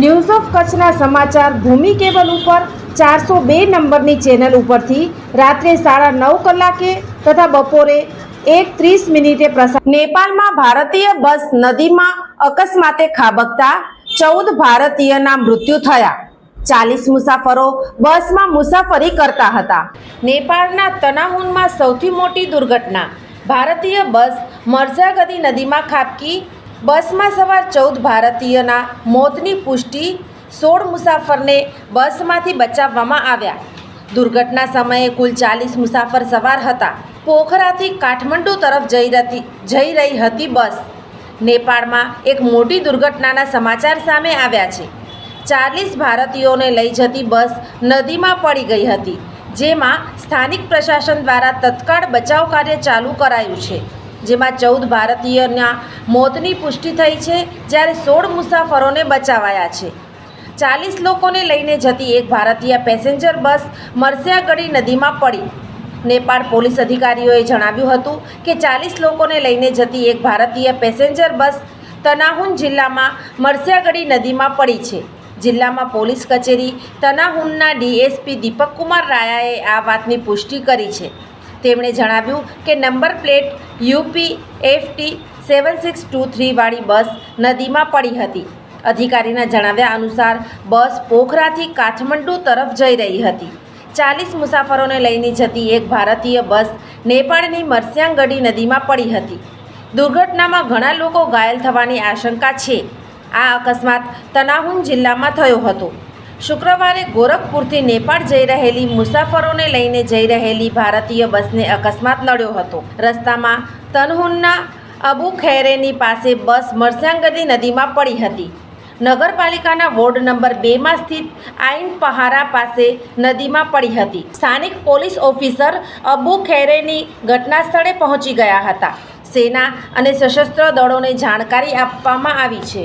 news of કચ્છના સમાચાર ભૂમિ cable ઉપર ચારસો બે નંબરની ચેનલ ઉપરથી રાત્રે સાડા નવ કલાકે તથા બપોરે એક ત્રીસ મિનિટે પ્રસાર નેપાળમાં ભારતીય બસ નદીમાં અકસ્માતે ખાબકતા ચૌદ ભારતીયના મૃત્યુ થયા. ચાલીસ મુસાફરો બસમાં મુસાફરી કરતા હતા. નેપાળના તનાહુનમાં સૌથી મોટી દુર્ઘટના. ભારતીય બસ મરઝાગદી નદીમાં ખાબકી બસમાં સવાર ચૌદ ભારતીયના મોતની પુષ્ટિ સોળ મુસાફરને બસમાંથી બચાવવામાં આવ્યા. દુર્ઘટના સમયે કુલ ચાલીસ મુસાફર સવાર હતા. પોખરાથી કાઠમંડુ તરફ જઈ રહી જઈ રહી હતી બસ. નેપાળમાં એક મોટી દુર્ઘટનાના સમાચાર સામે આવ્યા છે. ચાલીસ ભારતીયોને લઈ જતી બસ નદીમાં પડી ગઈ હતી, જેમાં સ્થાનિક પ્રશાસન દ્વારા તત્કાળ બચાવ કાર્ય ચાલુ કરાયું છે. જેમાં ચૌદ ભારતીયોના મોતની પુષ્ટિ થઈ છે, જ્યારે સોળ મુસાફરોને બચાવાયા છે. ચાલીસ લોકોને લઈને જતી એક ભારતીય પેસેન્જર બસ મરસિયાગઢી નદીમાં પડી. નેપાળ પોલીસ અધિકારીઓએ જણાવ્યું હતું કે ચાલીસ લોકોને લઈને જતી એક ભારતીય પેસેન્જર બસ તનાહુન જિલ્લામાં મરસિયાગઢી નદીમાં પડી છે. જિલ્લામાં પોલીસ કચેરી તનાહુનના ડીએસપી દીપક કુમાર રાયાએ આ વાતની પુષ્ટિ કરી છે. તેમણે જણાવ્યું કે number plate UP FT seven six two થ્રીવાળી bus નદીમાં પડી હતી. અધિકારીના જણાવ્યા અનુસાર, બસ પોખરાથી કાઠમંડુ તરફ જઈ રહી હતી. ચાલીસ મુસાફરોને લઈને જતી એક ભારતીય બસ નેપાળની મરસ્યાંગઢી નદીમાં પડી હતી. દુર્ઘટનામાં ઘણા લોકો ઘાયલ થવાની આશંકા છે. આ અકસ્માત તનાહુન જિલ્લામાં થયો હતો. શુક્રવારે ગોરખપુરથી નેપાળ જઈ રહેલી મુસાફરોને લઈને જઈ રહેલી ભારતીય બસને અકસ્માત નડ્યો હતો. રસ્તામાં તનહુનના અબુ ખૈરેની પાસે બસ મરસ્યાંગદી નદીમાં પડી હતી. નગરપાલિકાના વોર્ડ નંબર બેમાં સ્થિત આઈન પહારા પાસે નદીમાં પડી હતી. સ્થાનિક પોલીસ ઓફિસર અબુ ખૈરેની ઘટના સ્થળે પહોંચી ગયા હતા. સેના અને સશસ્ત્ર દળોને જાણકારી આપવામાં આવી છે.